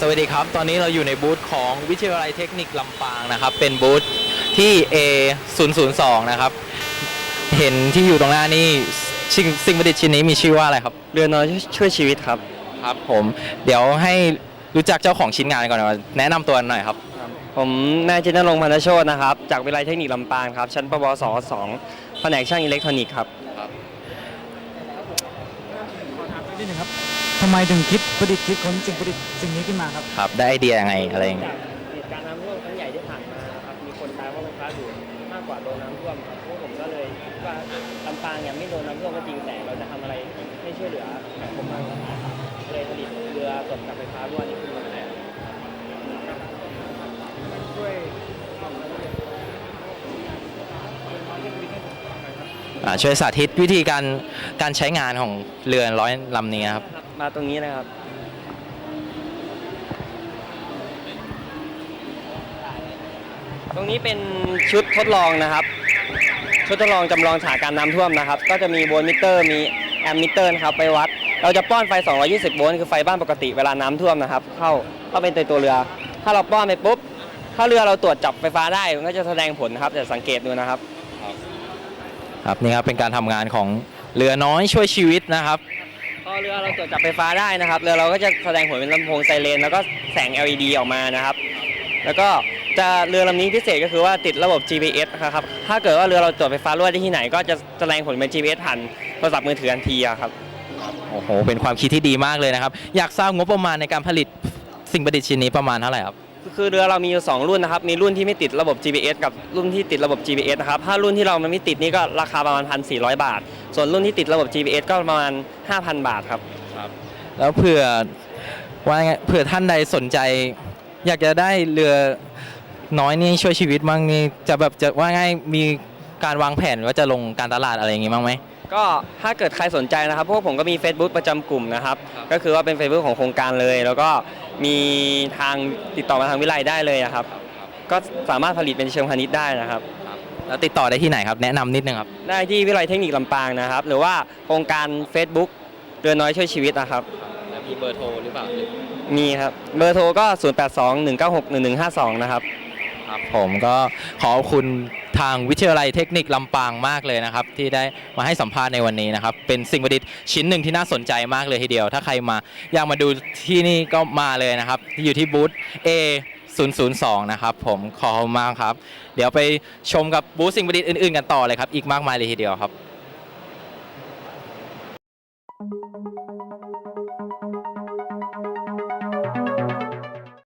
สวัสดีครับ ตอนนี้เราอยู่ในบูธของวิทยาลัยเทคนิคลำปางนะครับ เป็นบูธที่ A 0 0 2นะครับ เห็นที่อยู่ตรงหน้านี่สิ่งสิ่งประดิษฐ์ชิ้นนี้มีชื่อว่าอะไรครับ เรือน้อยช่วยชีวิตครับ ครับผม เดี๋ยวให้รู้จักเจ้าของชิ้นงานก่อนนะแนะนำตัวหน่อยครับ ผมนายจินนรงค์พันธโชตนะครับ จากวิทยาลัยเทคนิคลำปางครับ ชั้นปวสสองแผนกช่างอิเล็กทรอนิกส์ครับ นิดหนึ่งครับทำไมถึงคิดประดิษฐ์คิดค้นสิ่งประดิษฐ์สิ่งนี้ขึ้นมาครับ ครับ ได้ไอเดียยังไงอะไรอย่างเงี้ย จากเหตุการณ์น้ำท่วมครั้งใหญ่ที่ผ่านมาครับมีคนตายเพราะไฟฟ้าดูดมากกว่าโดนน้ำท่วมครับพวกผมก็เลยคิดว่าลำปางเนี่ยไม่โดนน้ำท่วมก็จริงแต่เราจะทำอะไรให้ช่วยเหลือสังคมบ้างครับก็เลยผลิตเรือตกกับไฟฟ้ารั่วนี้ขึ้นมา ช่วยสาธิตวิธีการการใช้งานของเรือร้อยลำนี้ครับ มาตรงนี้นะครับ ตรงนี้เป็นชุดทดลองนะครับ ชุดทดลองจำลองสถานการณ์น้ำท่วมนะครับ ก็จะมีโวลต์มิเตอร์ มีแอมมิเตอร์นะครับไปวัด เราจะป้อนไฟ 220 โวลต์คือไฟบ้านปกติเวลาน้ำท่วมนะครับ เข้าเข้าเป็นตัวเรือ ถ้าเราป้อนไปปุ๊บ ถ้าเรือเราตรวจจับไฟฟ้าได้มันก็จะแสดงผลนะครับแต่สังเกตดูนะครับ ครับนี่ครับเป็นการทำงานของเรือน้อยช่วยชีวิตนะครับ พอเรือเราตรวจจับไฟฟ้าได้นะครับ เรือเราก็จะแสดงผลเป็นลำโพงไซเรนแล้วก็แสง LED ออกมานะครับ แล้วก็จะเรือลำนี้พิเศษก็คือว่าติดระบบ GPS นะครับ ถ้าเกิดว่าเรือเราตรวจไฟฟ้ารั่วได้ที่ไหน ก็จะแสดงผลเป็น GPS ผ่านโทรศัพท์มือถือทันทีอะครับ โอ้โห เป็นความคิดที่ดีมากเลยนะครับ อยากทราบงบประมาณในการผลิตสิ่งประดิษฐ์ชิ้นนี้ประมาณเท่าไหร่ครับ คือเรือเรามีอยู่ 2 รุ่นนะครับ มีรุ่นที่ไม่ติดระบบ GPS กับรุ่นที่ติดระบบ GPS นะครับ ถ้ารุ่นที่เรามันไม่ติดนี่ก็ราคาประมาณ 1,400 บาท ส่วนรุ่นที่ติดระบบ GPS ก็ประมาณ 5,000 บาทครับ แล้วเผื่อว่าไงเผื่อท่านใดสนใจ อยากจะได้เรือน้อยนี่ช่วยชีวิตมั่งนี่จะแบบจะว่าง่ายมีการวางแผนว่าจะลงการตลาดอะไรอย่างงี้บ้างไหม ก็ถ้าเกิดใครสนใจนะครับ พวกผมก็มี Facebook ประจำกลุ่มนะครับ ครับ ก็คือว่าเป็น Facebook ของโครงการเลย แล้วก็มีทางติดต่อมาทางวิไลได้เลยอะครับ ก็สามารถผลิตเป็นเชิงพาณิชย์ได้นะครับ แล้วติดต่อได้ที่ไหนครับ แนะนำนิดนึงครับ ได้ที่วิไลเทคนิคลำปางนะครับ หรือว่าโครงการ Facebook เรือน้อยช่วยชีวิตนะครับแล้วมีเบอร์โทรหรือเปล่ามีครับ เบอร์โทรก็ 0821961152 นะครับ ครับผมก็ขอบคุณทางวิทยาลัยเทคนิคลำปางมากเลยนะครับ ที่ได้มาให้สัมภาษณ์ในวันนี้นะครับ เป็นสิ่งประดิษฐ์ชิ้นหนึ่งที่น่าสนใจมากเลยทีเดียว ถ้าใครมาอยากมาดูที่นี่ก็มาเลยนะครับ ที่อยู่ที่บูธ A 002 นะครับผมขอบคุณมากครับ เดี๋ยวไปชมกับบูธสิ่งประดิษฐ์อื่นๆกันต่อเลยครับ อีกมากมายเลยทีเดียวครับ